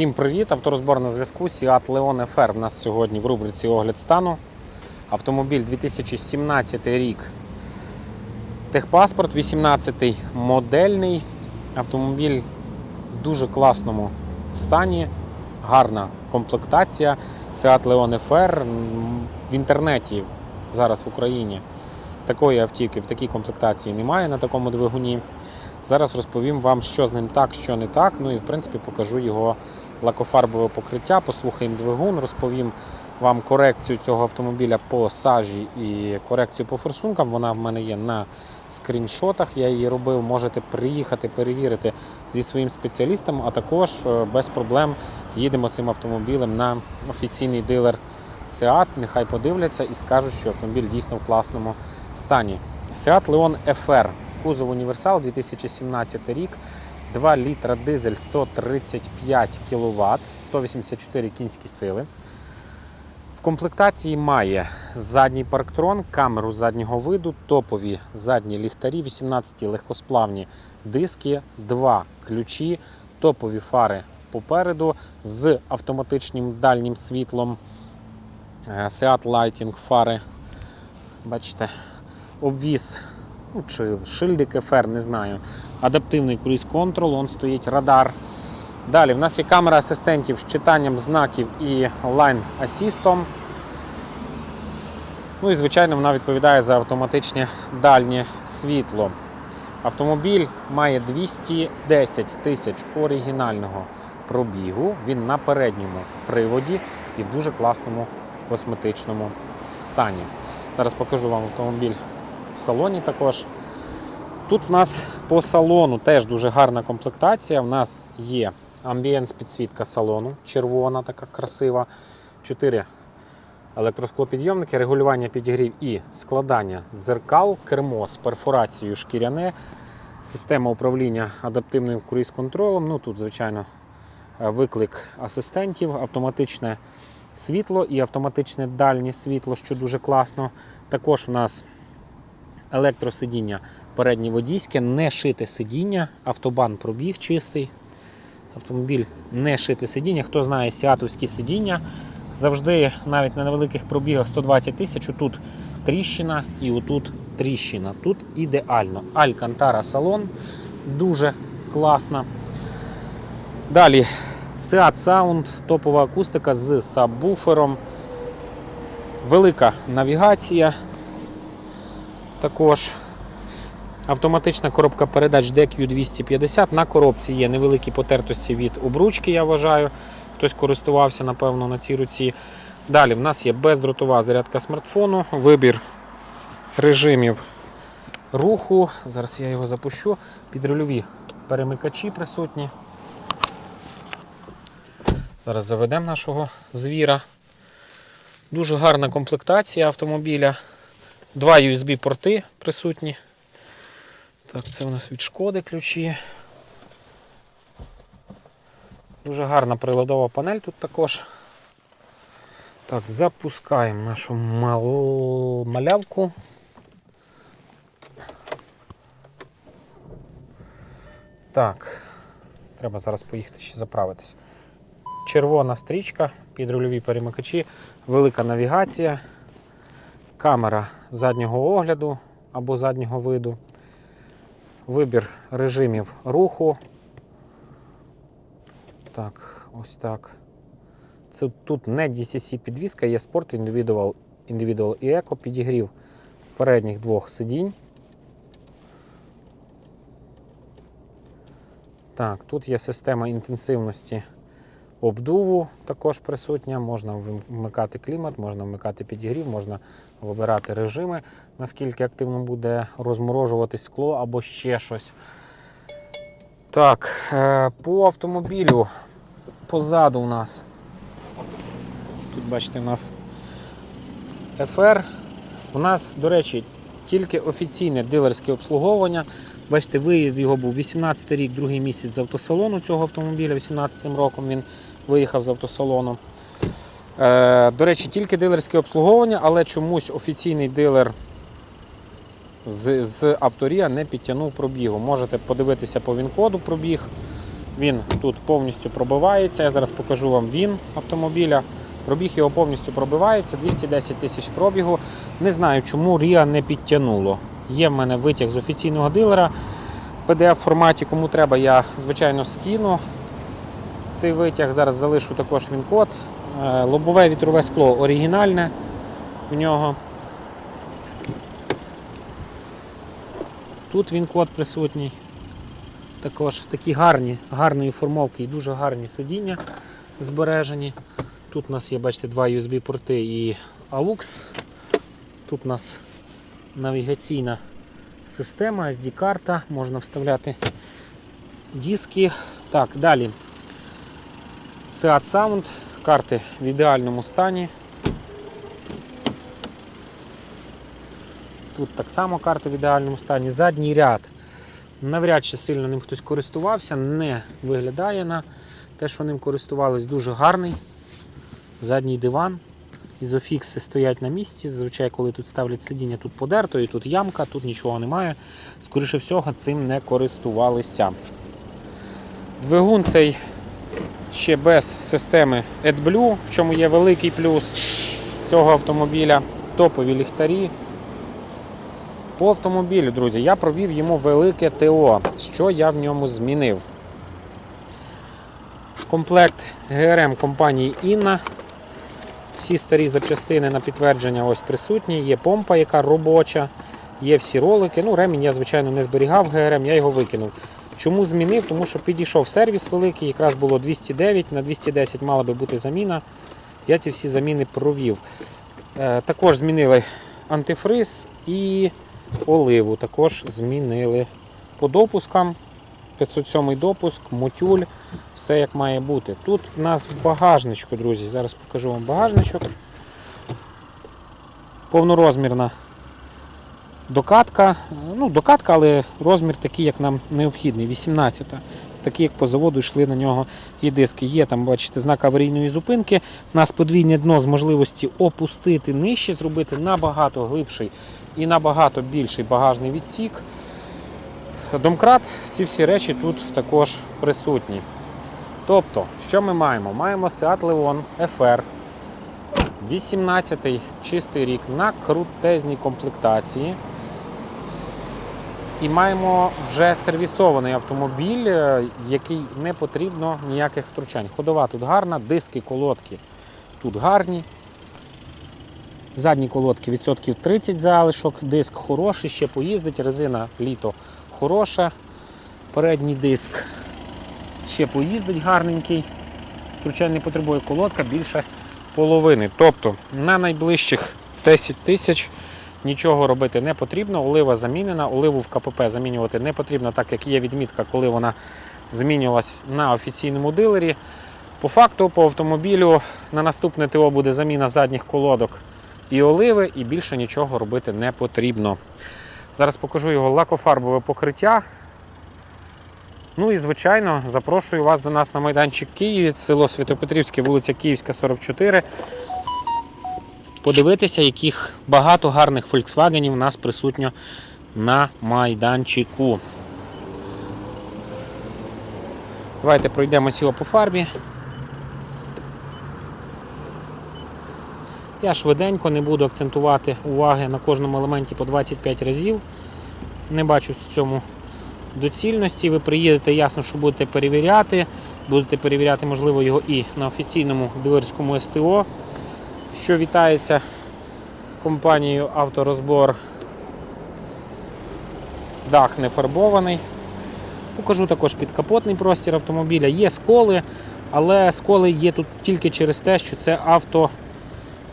Всім привіт! Авторозбор на зв'язку. Seat Leon FR в нас сьогодні в рубриці Огляд стану. Автомобіль 2017 рік. Техпаспорт 18-й модельний. Автомобіль в дуже класному стані. Гарна комплектація. Seat Leon FR. В інтернеті зараз в Україні такої автівки в такій комплектації немає на такому двигуні. Зараз розповім вам, що з ним так, що не так. Ну і в принципі покажу його лакофарбове покриття, послухаємо двигун, розповім вам корекцію цього автомобіля по сажі і корекцію по форсункам. Вона в мене є на скріншотах. Я її робив. Можете приїхати перевірити зі своїм спеціалістом, а також е, без проблем їдемо цим автомобілем на офіційний дилер Seat. Нехай подивляться і скажуть, що автомобіль дійсно в класному стані. Seat Leon FR. Кузов універсал 2017 рік. 2 літра дизель 135 кВт, 184 кінські сили. В комплектації має задній парктрон, камеру заднього виду, топові задні ліхтарі, 18 легкосплавні диски, 2 ключі, топові фари попереду з автоматичним дальнім світлом. Е, Seat Lighting фари. Бачите, обвіз ну, чи шильдик FR, не знаю. Адаптивний круїз контрол, он стоїть радар. Далі в нас є камера асистентів з читанням знаків і лайн асістом. Ну і, звичайно, вона відповідає за автоматичне дальнє світло. Автомобіль має 210 тисяч оригінального пробігу. Він на передньому приводі і в дуже класному косметичному стані. Зараз покажу вам автомобіль в салоні також. Тут в нас по салону теж дуже гарна комплектація. У нас є амбієнс підсвітка салону, червона, така красива. 4 електросклопідйомники, регулювання підігрів і складання дзеркал, кермо з перфорацією шкіряне, система управління адаптивним круїз-контролем. Ну тут, звичайно, е, виклик асистентів, автоматичне світло і автоматичне дальнє світло, що дуже класно. Також у нас електросидіння переднє водійське, не шите сидіння, автобан пробіг чистий. Автомобіль не шите сидіння. Хто знає сіатовські сидіння, завжди навіть на невеликих пробігах 120 тисяч, тут тріщина і отут тріщина. Тут ідеально. Алькантара салон дуже класна. Далі Seat Sound, топова акустика з сабвуфером. Велика навігація. Також автоматична коробка передач DQ250. На коробці є невеликі потертості від обручки, я вважаю. Хтось користувався, напевно, на цій руці. Далі в нас є бездротова зарядка смартфону, вибір режимів руху. Зараз я його запущу. Підрульові перемикачі присутні. Зараз заведемо нашого звіра. Дуже гарна комплектація автомобіля. Два USB-порти присутні. Так, це у нас від шкоди ключі. Дуже гарна приладова панель тут також. Так, запускаємо нашу мал... малявку. Так, треба зараз поїхати ще заправитись. Червона стрічка, підрульові перемикачі, велика навігація, камера заднього огляду або заднього виду, вибір режимів руху. Так, ось так. Це тут не DCC підвізка, є Sport Individual, Individual і Eco підігрів передніх двох сидінь. Так, тут є система інтенсивності обдуву також присутня. Можна вмикати клімат, можна вмикати підігрів, можна вибирати режими, наскільки активно буде розморожувати скло або ще щось. Так, е, по автомобілю позаду у нас. Тут, бачите, у нас FR. У нас, до речі, тільки офіційне дилерське обслуговування. Бачите, виїзд його був 18 рік, другий місяць з автосалону цього автомобіля, 18 роком він виїхав з автосалону. Е, до речі, тільки дилерське обслуговування, але чомусь офіційний дилер з, з авторія не підтягнув пробігу. Можете подивитися по він-коду пробіг Він тут повністю пробивається. Я зараз покажу вам він автомобіля. Пробіг його повністю пробивається, 210 тисяч пробігу. Не знаю, чому Ріа не підтягнуло. Є в мене витяг з офіційного дилера. PDF форматі, кому треба, я звичайно скину цей витяг. Зараз залишу також він код. Е, Лобове вітрове скло оригінальне в нього. Тут він код присутній. Також такі гарні, гарної формовки і дуже гарні сидіння збережені. Тут у нас є, бачите, два USB-порти і AUX. Тут у нас навігаційна система, SD-карта, можна вставляти диски. Так, далі. Seat Sound, карти в ідеальному стані. Тут так само карти в ідеальному стані. Задній ряд. Навряд чи сильно ним хтось користувався, не виглядає на те, що ним користувались, дуже гарний. Задній диван. Ізофікси стоять на місці. Зазвичай, коли тут ставлять сидіння, тут подерто, і тут ямка, тут нічого немає. Скоріше всього, цим не користувалися. Двигун цей ще без системи AdBlue, в чому є великий плюс цього автомобіля. Топові ліхтарі. По автомобілю, друзі, я провів йому велике ТО. Що я в ньому змінив? Комплект ГРМ компанії Інна. Всі старі запчастини на підтвердження ось присутні. Є помпа, яка робоча, є всі ролики. Ну, ремінь я, звичайно, не зберігав ГРМ, я його викинув. Чому змінив? Тому що підійшов сервіс великий, якраз було 209, на 210 мала би бути заміна. Я ці всі заміни провів. Е, також змінили антифриз і оливу. Також змінили по допускам. 507 допуск, мотюль, все як має бути. Тут в нас в багажничку, друзі, зараз покажу вам багажничок. Повнорозмірна докатка. Ну, докатка, але розмір такий, як нам необхідний, 18. Такі, як по заводу йшли на нього і диски. Є там, бачите, знак аварійної зупинки. У нас подвійне дно з можливості опустити нижче, зробити набагато глибший і набагато більший багажний відсік. Домкрат, ці всі речі тут також присутні. Тобто, що ми маємо? Маємо Seat Leon FR 18-й чистий рік на крутезній комплектації. І маємо вже сервісований автомобіль, е, який не потрібно ніяких втручань. Ходова тут гарна, диски, колодки тут гарні. Задні колодки відсотків 30 залишок, диск хороший, ще поїздить, резина літо хороша. Передній диск ще поїздить гарненький. Втручань не потребує колодка більше половини. Тобто на найближчих 10 тисяч нічого робити не потрібно. Олива замінена, оливу в КПП замінювати не потрібно, так як є відмітка, коли вона змінювалась на офіційному дилері. По факту, по автомобілю на наступне ТО буде заміна задніх колодок і оливи, і більше нічого робити не потрібно. Зараз покажу його лакофарбове покриття. Ну і, звичайно, запрошую вас до нас на майданчик Києві, село Святопетрівське, вулиця Київська, 44. Подивитися, яких багато гарних Volkswagen у нас присутньо на майданчику. Давайте пройдемось його по фарбі. Я швиденько не буду акцентувати уваги на кожному елементі по 25 разів. Не бачу в цьому доцільності. Ви приїдете, ясно, що будете перевіряти. Будете перевіряти, можливо, його і на офіційному дилерському СТО, що вітається компанією Авторозбор. Дах не фарбований. Покажу також підкапотний простір автомобіля. Є сколи, але сколи є тут тільки через те, що це авто.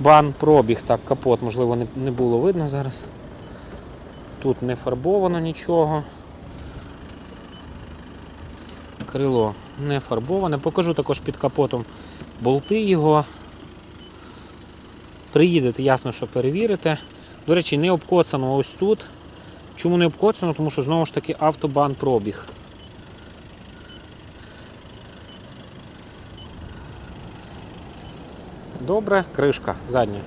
Бан пробіг, так, капот, можливо, не, не було видно зараз. Тут не фарбовано нічого. Крило не фарбоване. Покажу також під капотом болти його. Приїдете, ясно, що перевірите. До речі, не обкоцано ось тут. Чому не обкоцано? Тому що знову ж таки автобан пробіг. Добре, кришка задня.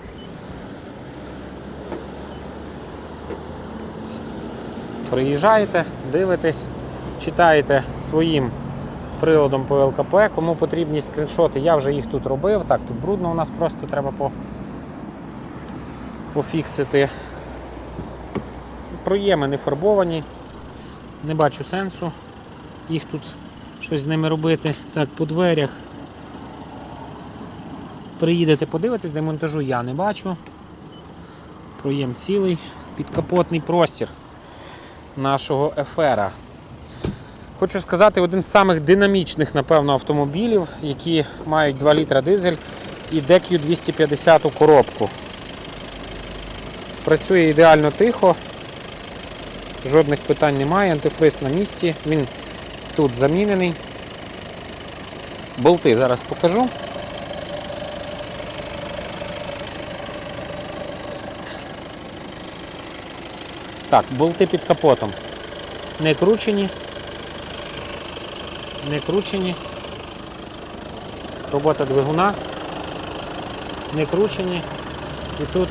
Приїжджаєте, дивитесь, читаєте своїм приладом по ЛКП. Кому потрібні скріншоти, я вже їх тут робив. Так, тут брудно у нас просто треба по... пофіксити. Проєми не фарбовані, не бачу сенсу їх тут щось з ними робити. Так, по дверях. Приїдете подивитись, демонтажу я не бачу. Проєм цілий, підкапотний простір нашого ефера. Хочу сказати, один з самих динамічних, напевно, автомобілів, які мають 2 літра дизель і DQ 250 коробку. Працює ідеально тихо, жодних питань немає, антифриз на місці, він тут замінений. Болти зараз покажу. Так, болти під капотом. Не кручені. Не кручені. Робота двигуна. Не кручені. І тут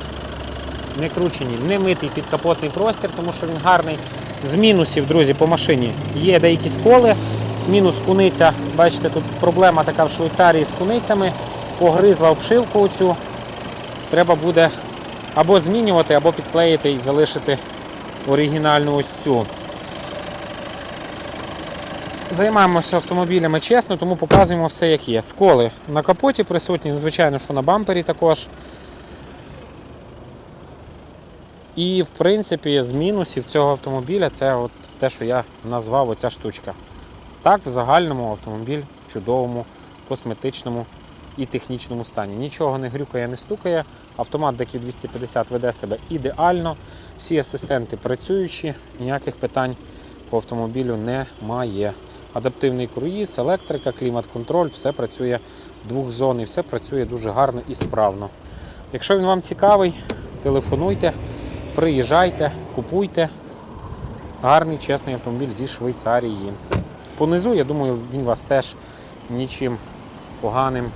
не кручені. Не митий підкапотний простір, тому що він гарний. З мінусів, друзі, по машині. Є деякі сколи. Мінус куниця. Бачите, тут проблема така в Швейцарії з куницями. Погризла обшивку оцю. Треба буде або змінювати, або підклеїти і залишити оригінальну ось цю. Займаємося автомобілями чесно, тому показуємо все, як є. Сколи на капоті присутні, ну, звичайно, що на бампері також. І, в принципі, з мінусів цього автомобіля це от те, що я назвав оця штучка. Так, в загальному автомобіль в чудовому, косметичному і технічному стані. Нічого не грюкає, не стукає. Автомат DQ250 веде себе ідеально. Всі асистенти працюючі, ніяких питань по автомобілю немає. Адаптивний круїз, електрика, клімат-контроль, все працює двохзонний, все працює дуже гарно і справно. Якщо він вам цікавий, телефонуйте, приїжджайте, купуйте. Гарний, чесний автомобіль зі Швейцарії. Понизу, я думаю, він вас теж нічим поганим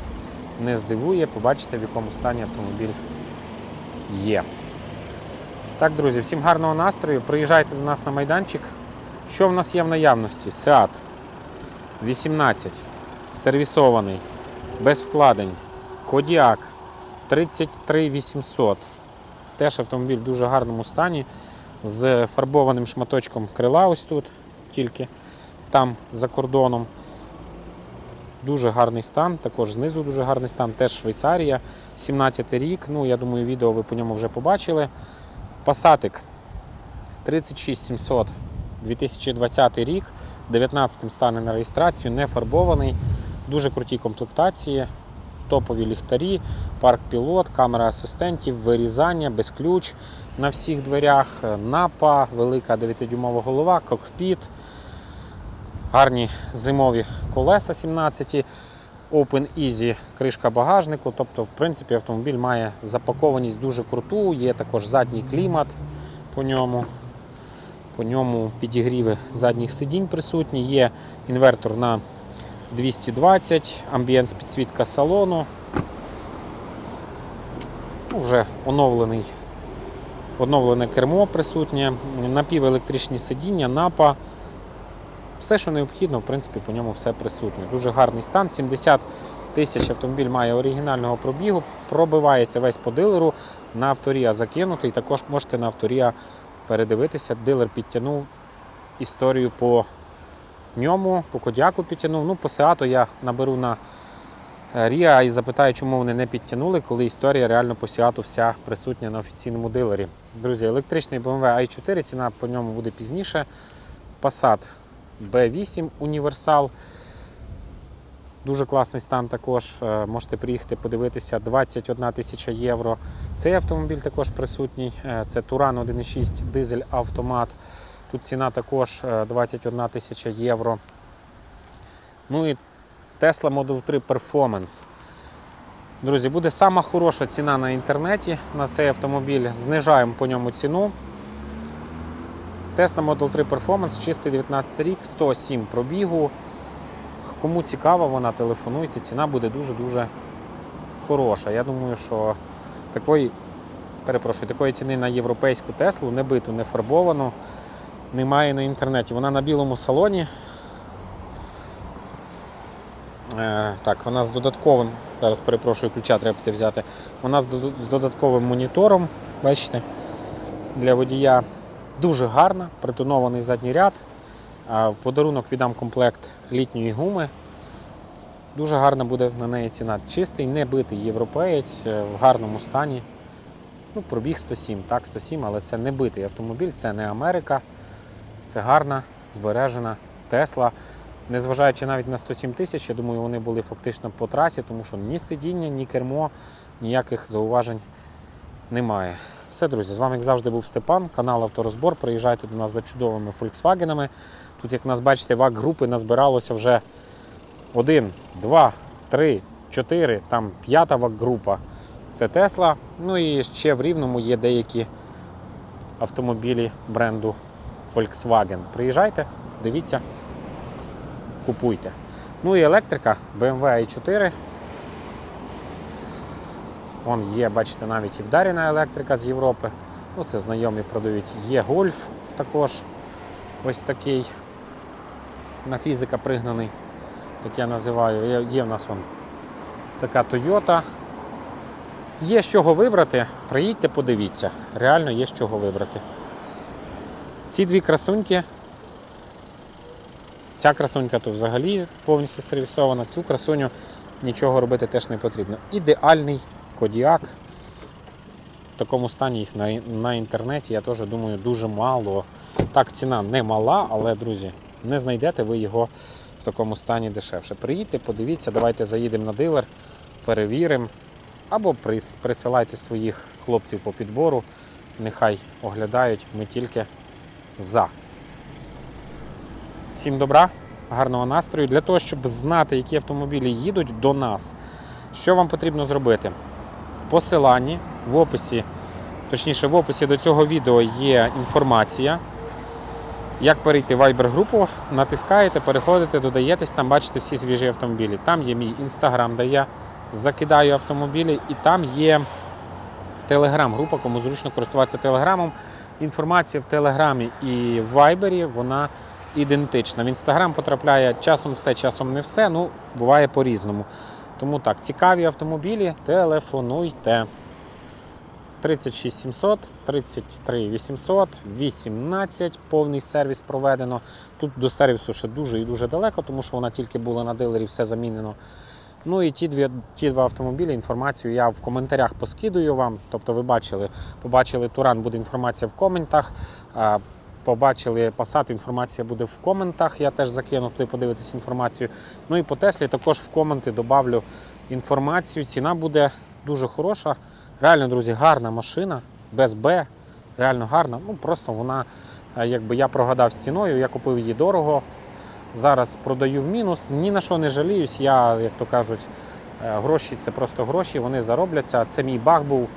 не здивує. Побачите, в якому стані автомобіль є. Так, друзі, всім гарного настрою. Приїжджайте до нас на майданчик. Що в нас є в наявності? Seat 18, сервісований, без вкладень. Кодіак 33800. Теж автомобіль в дуже гарному стані. З фарбованим шматочком крила ось тут, тільки там за кордоном. Дуже гарний стан, також знизу дуже гарний стан, теж Швейцарія, 17 рік. Ну, я думаю, відео ви по ньому вже побачили. Пасатик 36700 2020 рік, 19 стане на реєстрацію, не фарбований, в дуже крутій комплектації, топові ліхтарі, парк пілот, камера асистентів, вирізання, без ключ на всіх дверях, напа, велика 9-дюймова голова, кокпіт, гарні зимові колеса 17. Open Easy кришка багажнику. Тобто, в принципі, автомобіль має запакованість дуже круту, є також задній клімат по ньому. По ньому підігріви задніх сидінь присутні, є інвертор на 220, амбієнт підсвітка салону. Ну, Вже оновлений, оновлене кермо присутнє, напівелектричні сидіння, напа. Все, що необхідно, в принципі, по ньому все присутнє. Дуже гарний стан. 70 тисяч автомобіль має оригінального пробігу, пробивається весь по дилеру. На авторія закинутий. Також можете на авторія передивитися. Дилер підтягнув історію по ньому, по кодяку підтягнув. Ну, по Сеату я наберу на Ріа і запитаю, чому вони не підтягнули, коли історія реально по Сеату вся присутня на офіційному дилері. Друзі, електричний BMW i4, ціна по ньому буде пізніше. Passat B8 універсал. Дуже класний стан також. Е, Можете приїхати подивитися 21 тисяча євро. Цей автомобіль також присутній. Е, Це Туран 1.6 дизель автомат. Тут ціна також е, 21 тисяча євро. Ну і Tesla Model 3 Performance. Друзі, буде сама хороша ціна на інтернеті на цей автомобіль. Знижаємо по ньому ціну. Tesla Model 3 Performance, чистий 19 рік, 107 пробігу. Кому цікаво, вона телефонуйте, ціна буде дуже-дуже хороша. Я думаю, що такої, перепрошую, такої ціни на європейську Теслу, не биту, не фарбовану, немає на інтернеті. Вона на білому салоні. Е, так, вона з додатковим. Зараз перепрошую, ключа треба піти взяти. Вона з додатковим монітором. Бачите, для водія дуже гарна, притонований задній ряд. В подарунок віддам комплект літньої гуми. Дуже гарна буде на неї ціна. Чистий, не битий європеєць е, в гарному стані. Ну, пробіг 107, так, 107, але це не битий автомобіль, це не Америка. Це гарна, збережена Тесла. Незважаючи навіть на 107 тисяч, я думаю, вони були фактично по трасі, тому що ні сидіння, ні кермо, ніяких зауважень немає. Все, друзі, з вами, як завжди, був Степан, канал Авторозбор. Приїжджайте до нас за чудовими Volkswagenами. Тут, як нас бачите, вак групи назбиралося вже один, два, три, чотири, там п'ята вак група. Це Тесла. Ну і ще в Рівному є деякі автомобілі бренду Volkswagen. Приїжджайте, дивіться, купуйте. Ну і електрика BMW i4. Вон є, бачите, навіть і вдарена електрика з Європи. Ну, це знайомі продають. Є гольф також. Ось такий. На фізика пригнаний, як я називаю. Є в нас вон така Toyota. Є з чого вибрати. Приїдьте, подивіться. Реально є з чого вибрати. Ці дві красуньки. Ця красунька то взагалі повністю сервісована. Цю красуню нічого робити теж не потрібно. Ідеальний кодіак. В такому стані їх на, на інтернеті, я теж думаю, дуже мало. Так, ціна не мала, але, друзі, не знайдете ви його в такому стані дешевше. Приїдьте, подивіться, давайте заїдемо на дилер, перевіримо. Або прис- присилайте своїх хлопців по підбору, нехай оглядають, ми тільки за. Всім добра, гарного настрою. Для того, щоб знати, які автомобілі їдуть до нас, що вам потрібно зробити? Посиланні, в описі, точніше, в описі до цього відео є інформація. Як перейти в Viber-групу, натискаєте, переходите, додаєтесь, там бачите всі свіжі автомобілі. Там є мій інстаграм, де я закидаю автомобілі, і там є телеграм-група, кому зручно користуватися телеграмом. Інформація в телеграмі і в вайбері вона ідентична. В інстаграм потрапляє часом все, часом не все. Ну, буває по-різному. Тому так, цікаві автомобілі, телефонуйте. 36 700, 33 800, 18, повний сервіс проведено. Тут до сервісу ще дуже і дуже далеко, тому що вона тільки була на дилері, все замінено. Ну і ті, дві, ті два автомобілі, інформацію я в коментарях поскидую вам. Тобто ви бачили, побачили Туран, буде інформація в коментах. Побачили Passat, інформація буде в коментах. Я теж закину туди подивитися інформацію. Ну і по Теслі також в коменти добавлю інформацію. Ціна буде дуже хороша. Реально, друзі, гарна машина, без Б, реально гарна. Ну просто вона, е, якби я прогадав з ціною, я купив її дорого. Зараз продаю в мінус. Ні на що не жаліюсь. Я, як то кажуть, е, гроші це просто гроші, вони заробляться. Це мій баг був.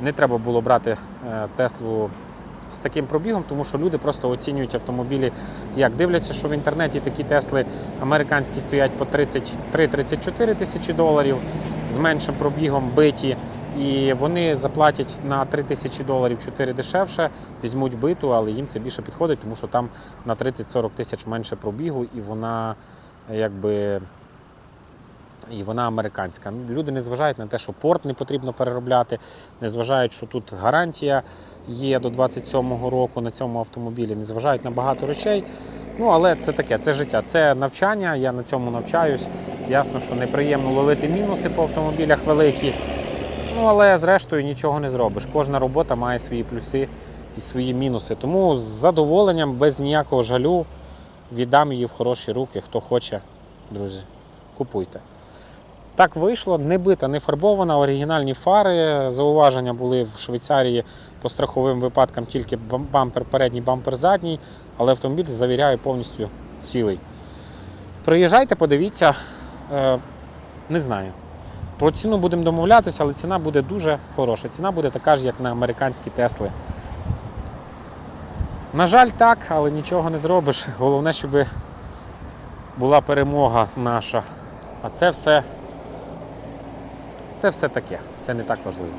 Не треба було брати е, Теслу з таким пробігом, тому що люди просто оцінюють автомобілі. Як дивляться, що в інтернеті такі Тесли американські стоять по 33-34 тисячі доларів з меншим пробігом биті. І вони заплатять на 3 тисячі доларів 4 дешевше, візьмуть биту, але їм це більше підходить, тому що там на 30-40 тисяч менше пробігу, і вона якби. І вона американська. Люди не зважають на те, що порт не потрібно переробляти, не зважають, що тут гарантія є до 27-го року на цьому автомобілі, не зважають на багато речей. Ну, але це таке, це життя, це навчання, я на цьому навчаюсь. Ясно, що неприємно ловити мінуси по автомобілях великі. Ну, але зрештою нічого не зробиш. Кожна робота має свої плюси і свої мінуси. Тому з задоволенням, без ніякого жалю, віддам її в хороші руки. Хто хоче, друзі, купуйте. Так вийшло, не бита, не фарбована, оригінальні фари. Зауваження були в Швейцарії по страховим випадкам тільки бампер передній, бампер задній, але автомобіль завіряю повністю цілий. Приїжджайте, подивіться, Е, не знаю. Про ціну будемо домовлятися, але ціна буде дуже хороша. Ціна буде така ж, як на американські Тесли. На жаль, так, але нічого не зробиш. Головне, щоб була перемога наша. А це все. Це все таке. Це не так важливо.